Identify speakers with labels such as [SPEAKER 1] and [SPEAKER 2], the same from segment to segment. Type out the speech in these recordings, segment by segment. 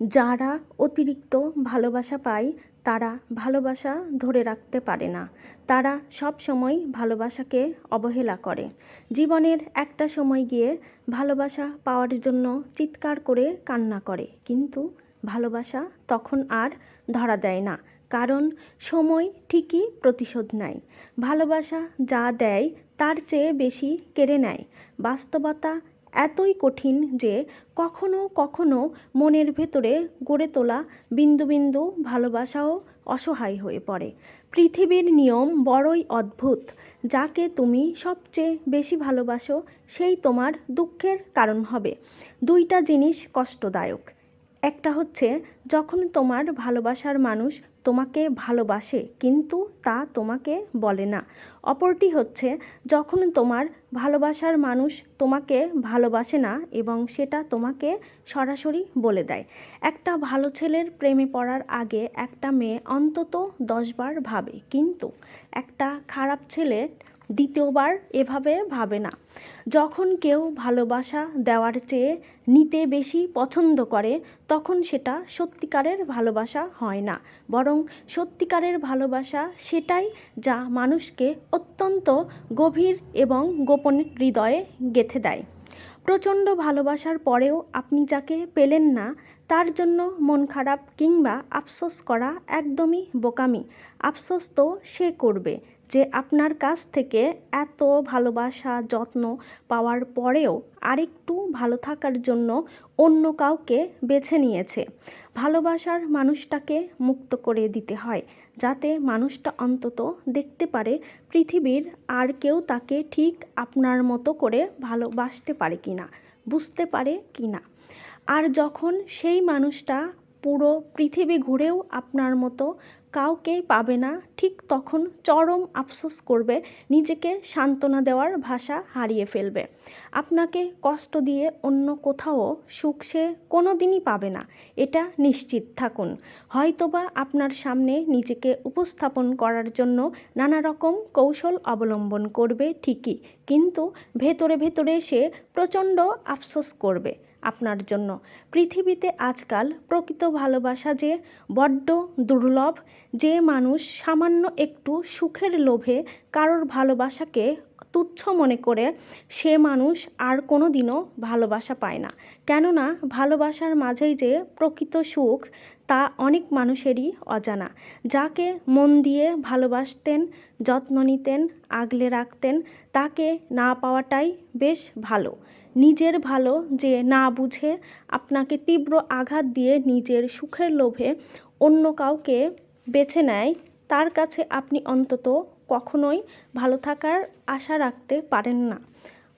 [SPEAKER 1] যারা অতিরিক্ত ভালোবাসা পায়, তারা ভালোবাসা ধরে রাখতে পারে না। তারা সব সময় ভালোবাসাকে অবহেলা করে। জীবনের একটা সময় গিয়ে ভালোবাসা পাওয়ার জন্য চিৎকার করে কান্না করে, কিন্তু ভালোবাসা তখন আর ধরা দেয় না, কারণ সময় ঠিকই প্রতিশোধ নেয়। ভালোবাসা যা দেয়, তার চেয়ে বেশি কেড়ে নেয়। বাস্তবতা এতই কঠিন যে কখনো কখনো মনের ভেতরে গড়ে তোলা বিন্দু বিন্দু ভালোবাসাও অসহায় হয়ে পড়ে। পৃথিবীর নিয়ম বড়ই অদ্ভুত। যাকে তুমি সবচেয়ে বেশি ভালোবাসো, সেই তোমার দুঃখের কারণ হবে। দুইটা জিনিস কষ্টদায়ক। একটা হচ্ছে, যখন তোমার ভালোবাসার মানুষ তোমাকে ভালোবাসে, কিন্তু তা তোমাকে বলে না। অপরটি হচ্ছে, যখন তোমার ভালোবাসার মানুষ তোমাকে ভালোবাসে না এবং সেটা তোমাকে সরাসরি বলে দেয়। একটা ভালো ছেলের প্রেমে পড়ার আগে একটা মেয়ে অন্তত দশবার ভাবে, কিন্তু একটা খারাপ ছেলে দ্বিতীয়বার এভাবে ভাবে না। যখন কেউ ভালোবাসা দেওয়ার চেয়ে নিতে বেশি পছন্দ করে, তখন সেটা সত্যিকারের ভালোবাসা হয় না। বরং সত্যিকারের ভালোবাসা সেটাই যা মানুষকে অত্যন্ত গভীর এবং গোপন হৃদয়ে গেঁথে দেয়। প্রচণ্ড ভালোবাসার পরেও আপনি যাকে পেলেন না, তার জন্য মন খারাপ কিংবা আফসোস করা একদমই বোকামি। আফসোস তো সে করবে। যে আপনার কাছ থেকে এত ভালোবাসা, যত্ন পাওয়ার পরেও আরেকটু ভালো থাকার জন্য অন্য কাউকে বেছে নিয়েছে। ভালোবাসার মানুষটাকে মুক্ত করে দিতে হয়, যাতে মানুষটা অন্তত দেখতে পারে পৃথিবীর আর কেউ তাকে ঠিক আপনার মতো করে ভালোবাসতে পারে কি না বুঝতে পারে কি না আর যখন সেই মানুষটা পুরো পৃথিবী ঘুরেও আপনার মতো কাউকে পাবে না, ঠিক তখন চরম আফসোস করবে, নিজেকে সান্ত্বনা দেওয়ার ভাষা হারিয়ে ফেলবে। আপনাকে কষ্ট দিয়ে অন্য কোথাও সুখ সে কোনো দিনই পাবে না, এটা নিশ্চিত থাকুন। হয়তোবা আপনার সামনে নিজেকে উপস্থাপন করার জন্য নানা রকম কৌশল অবলম্বন করবে ঠিকই, কিন্তু ভেতরে ভেতরে সে প্রচণ্ড আফসোস করবে। আপনার জন্য। পৃথিবীতে আজকাল প্রকৃত ভালোবাসা যে বড্ড দুর্লভ, যে মানুষ সামান্য একটু সুখের লোভে কারোর ভালোবাসাকে তুচ্ছ মনে করে, সে মানুষ আর কোনো দিনও ভালোবাসা পায় না। কেননা ভালোবাসার মাঝেই যে প্রকৃত সুখ, তা অনেক মানুষেরই অজানা। যাকে মন দিয়ে ভালোবাসতেন, যত্ন নিতেন, আগলে রাখতেন, তাকে না পাওয়াটাই বেশ ভালো। নিজের ভালো যে না বুঝে আপনাকে তীব্র আঘাত দিয়ে নিজের সুখের লোভে অন্য কাউকে বেছে নেয়, তার কাছে আপনি অন্তত কখনোই ভালো থাকার আশা রাখতে পারেন না।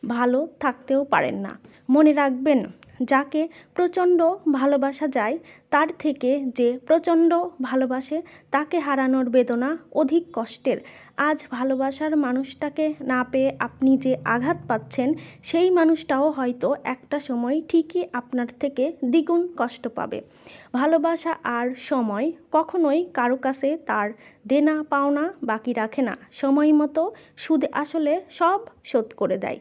[SPEAKER 1] ভালো থাকতেও পারেন না। মনে রাখবেন, যাকে প্রচণ্ড ভালোবাসা যায়, তার থেকে যে প্রচণ্ড ভালোবাসে, তাকে হারানোর বেদনা অধিক কষ্টের। আজ ভালোবাসার মানুষটাকে না পেয়ে আপনি যে আঘাত পাচ্ছেন, সেই মানুষটাও হয়তো একটা সময় ঠিকই আপনার থেকে দ্বিগুণ কষ্ট পাবে। ভালোবাসা আর সময় কখনোই কারও কাছে তার দেনা পাওনা বাকি রাখে না। সময় মতো সুদ আসলে সব শোধ করে দেয়।